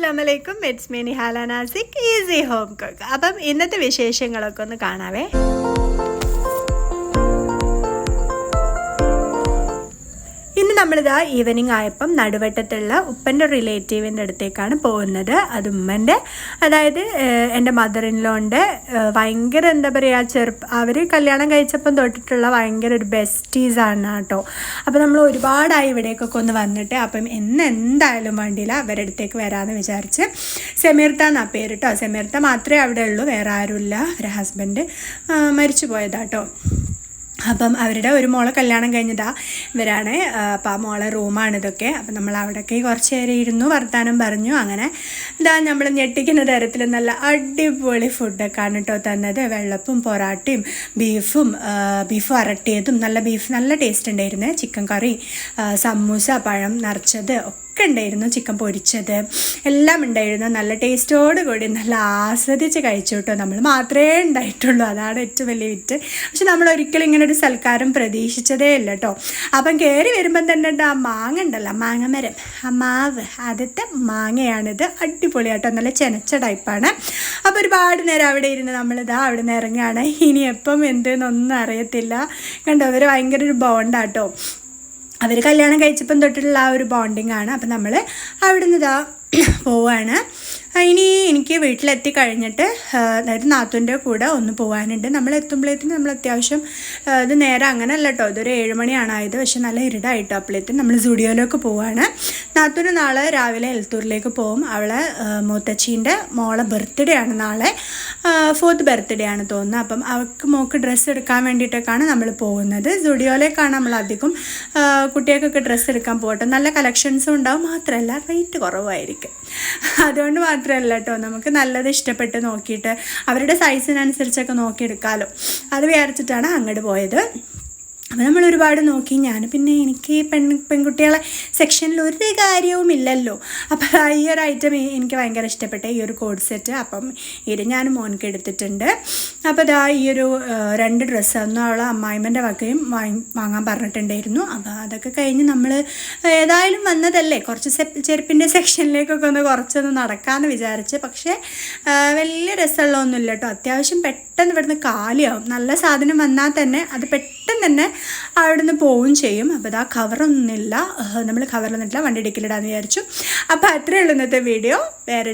അസ്ലാമലൈക്കും it's me Nihala Nasik easy home cook അപ്പം ഇന്നത്തെ വിശേഷങ്ങളൊക്കെ ഒന്ന് കാണാവേ. നമ്മളിതാ ഈവനിങ് ആയപ്പം നടുവട്ടത്തുള്ള ഉപ്പന്റെ റിലേറ്റീവിന്റെ അടുത്തേക്കാണ് പോകുന്നത്. അത് ഉമ്മന്റെ. അതായത് എന്റെ മദർ ഇൻലോണ്ട് ഭയങ്കര എന്താ പറയുക ചെറുപ്പം അവർ കല്യാണം കഴിച്ചപ്പം തൊട്ടിട്ടുള്ള ഭയങ്കര ഒരു ബെസ്റ്റീസാണ് കേട്ടോ അപ്പോൾ നമ്മൾ ഒരുപാടായി ഇവിടേക്കൊക്കെ ഒന്ന് വന്നിട്ട് അപ്പം എന്ന് എന്തായാലും വേണ്ടിയില്ല അവരുടെ അടുത്തേക്ക് വരാമെന്ന് വിചാരിച്ച് സെമീർത്ത എന്നാ പേര് കേട്ടോ സെമീർത്ത മാത്രമേ അവിടെ ഉള്ളൂ വേറെ ആരുമില്ല. അവരുടെ ഹസ്ബൻഡ് മരിച്ചു പോയതാട്ടോ അപ്പം അവരുടെ ഒരു മോളെ കല്യാണം കഴിഞ്ഞതാ ഇവരാണ്. അപ്പം ആ മോളെ റൂമാണ് ഇതൊക്കെ. അപ്പം നമ്മൾ അവിടെയൊക്കെ കുറച്ച് നേരം ഇരുന്നു വർത്താനം പറഞ്ഞു. അങ്ങനെ ഇതാ നമ്മൾ ഞെട്ടിക്കുന്ന തരത്തിൽ നല്ല അടിപൊളി ഫുഡൊക്കെയാണ് കേട്ടോ തന്നത്. വെള്ളപ്പും പൊറാട്ടയും ബീഫും ബീഫ് വരട്ടിയതും നല്ല ബീഫ് നല്ല ടേസ്റ്റ് ഉണ്ടായിരുന്നു. ചിക്കൻ കറി സമൂസ പഴം നിറച്ചത് ഒക്കെ ഉണ്ടായിരുന്നു ചിക്കൻ പൊരിച്ചത്. എല്ലാം ഉണ്ടായിരുന്നു. നല്ല ടേസ്റ്റോട് കൂടി നല്ല ആസ്വദിച്ച് കഴിച്ചു കേട്ടോ. നമ്മൾ മാത്രമേ ഉണ്ടായിട്ടുള്ളൂ. അതാണ് ഏറ്റവും വലിയ വിറ്റ്. പക്ഷെ നമ്മൾ ഒരിക്കലും ഇങ്ങനെ ഒരു സൽക്കാരം പ്രതീക്ഷിച്ചതേ ഇല്ല കേട്ടോ. അപ്പം കയറി വരുമ്പം തന്നെ ആ മാങ്ങ ഉണ്ടല്ലോ മാങ്ങ മരം ആ മാവ് ആദ്യത്തെ മാങ്ങയാണിത്. അടിപൊളിയാട്ടോ. നല്ല ചെനച്ച ടൈപ്പാണ്. അപ്പോൾ ഒരുപാട് നേരം അവിടെ ഇരുന്ന് നമ്മളിതാ അവിടെ നിന്ന് ഇറങ്ങുകയാണ്. ഇനി എപ്പം എന്തെന്നൊന്നും അറിയത്തില്ല. കണ്ടോ അവർ ഭയങ്കര ഒരു ബോണ്ടാട്ടോ. അവർ കല്യാണം കഴിച്ചപ്പം തൊട്ടുള്ള ആ ഒരു ബോണ്ടിങ് ആണ്. അപ്പം നമ്മൾ അവിടെ നിന്ന് ഇതാ പോവാണ് ഇനി എനിക്ക് വീട്ടിലെത്തി കഴിഞ്ഞിട്ട് അതായത് നാത്തുവിന്റെ കൂടെ ഒന്ന് പോകാനുണ്ട് നമ്മൾ എത്തുമ്പോഴത്തേക്കും നമ്മൾ അത്യാവശ്യം ഇത് നേരെ അങ്ങനെ അല്ല കേട്ടോ ഇതൊരു ഏഴ് മണിയാണ് ആയത് പക്ഷെ നല്ല ഇരുടായിട്ടോ. അപ്പോഴത്തേക്കും നമ്മൾ സ്റ്റുഡിയോയിലേക്ക് പോവാണ്. നാത്തൂന് നാളെ രാവിലെ എൽത്തൂരിലേക്ക് പോകും അവളെ മൂത്തച്ചീന്റെ മോളെ ബർത്ത്ഡേ ആണ് നാളെ. ഫോർത്ത് ബർത്ത്ഡേ ആണ് തോന്നുന്നത് അപ്പം അവൾക്ക് മോൾക്ക് ഡ്രസ്സ് എടുക്കാൻ വേണ്ടിയിട്ടൊക്കെയാണ് നമ്മൾ പോകുന്നത്. സ്റ്റുഡിയോയിലേക്കാണ് നമ്മൾ അധികം കുട്ടികൾക്കൊക്കെ ഡ്രസ്സ് എടുക്കാൻ പോകട്ടെ. നല്ല കളക്ഷൻസും ഉണ്ടാവും. മാത്രമല്ല റേറ്റ് കുറവായിരിക്കും. അതുകൊണ്ട് മാത്രമല്ല കേട്ടോ നമുക്ക് നല്ലത് ഇഷ്ടപ്പെട്ട് നോക്കിയിട്ട് അവരുടെ സൈസിനനുസരിച്ചൊക്കെ നോക്കിയെടുക്കാമല്ലോ അത് വിചാരിച്ചിട്ടാണ് അങ്ങോട്ട് പോയത്. അപ്പോൾ നമ്മൾ ഒരുപാട് നോക്കി. ഞാൻ പിന്നെ എനിക്ക് പെൺ പെൺകുട്ടികളെ സെക്ഷനിൽ ഒരു കാര്യവും ഇല്ലല്ലോ. അപ്പോൾ ഈ ഒരു ഐറ്റം എനിക്ക് ഭയങ്കര ഇഷ്ടപ്പെട്ട ഈ ഒരു കോഡ് സെറ്റ് അപ്പം ഇത് ഞാൻ മോൻക്ക് എടുത്തിട്ടുണ്ട്. അപ്പോൾ ഇതാ ഈ ഒരു രണ്ട് ഡ്രസ്സ് ഒന്നും അവളെ അമ്മായിമ്മന്റെ വകയും വാങ്ങി വാങ്ങാൻ പറഞ്ഞിട്ടുണ്ടായിരുന്നു. അപ്പോൾ അതൊക്കെ കഴിഞ്ഞ് നമ്മൾ ഏതായാലും വന്നതല്ലേ. കുറച്ച് സെ ചെരുപ്പിന്റെ സെക്ഷനിലേക്കൊക്കെ ഒന്ന് കുറച്ചൊന്ന് നടക്കാമെന്ന് വിചാരിച്ച്. പക്ഷേ വലിയ രസമുള്ള ഒന്നുമില്ല കേട്ടോ അത്യാവശ്യം പെട്ടെന്ന് ഇവിടുന്ന് കാലിയാവും. നല്ല സാധനം വന്നാൽ തന്നെ അത് പെട്ടെന്ന് തന്നെ അവിടുന്ന് പോവുകയും ചെയ്യും. അപ്പോൾ ഇതാ കവറൊന്നുമില്ല. നമ്മൾ കവറൊന്നുമില്ല വണ്ടി ഇടിക്കലിടാന്ന് വിചാരിച്ചു. അപ്പോൾ അത്രയേ ഉള്ളൂ ഇന്നത്തെ വീഡിയോ. വേറെ